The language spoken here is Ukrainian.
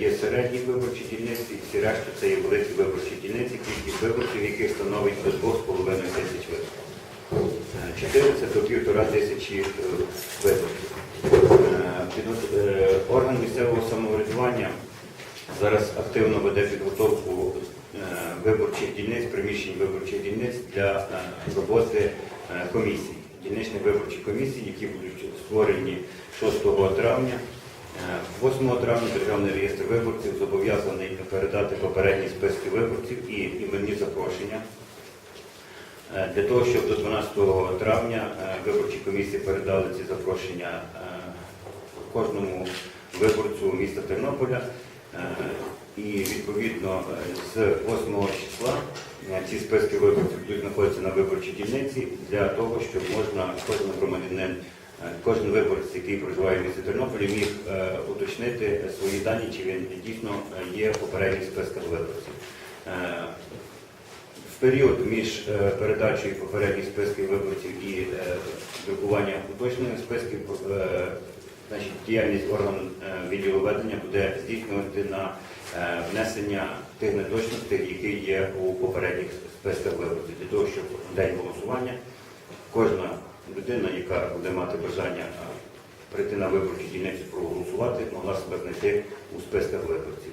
Є середні виборчі дільниці, всі решта це є великі виборчі дільниці, кількість виборців, яких становить до 2,5 тисяч виборців. Е, 400 до півтора тисячі е, виборців. Е, е, Орган місцевого самоврядування зараз активно веде підготовку е, виборчих дільниць, приміщень виборчих дільниць для е, роботи е, комісій, дільничних виборчих комісій, які будуть створені 6 травня. Е, 8 травня Державний реєстр виборців зобов'язаний передати попередні списки виборців і іменні запрошення. Е, Для того, щоб до 12 травня е, виборчі комісії передали ці запрошення е, кожному виборцю міста Тернополя. Е, І відповідно е, з 8 числа е, ці списки виборців будуть знаходитися на виборчій дільниці для того, щоб можна кожен громадянин, е, кожен виборець, який проживає в місті Тернополі, міг е, уточнити свої дані, чи він дійсно е, є в попередніх списках виборців. Е, в період між е, передачею попередніх списків виборців і е, друкуванням уточнених списків е, значить, діяльність органу е, відділу ведення буде здійснювати на е, внесення тих неточностей, які є у попередніх списках виборців, для того, щоб день голосування кожна людина, яка буде мати бажання прийти на виборчі дільниці проголосувати, могла себе знайти у списках виборців.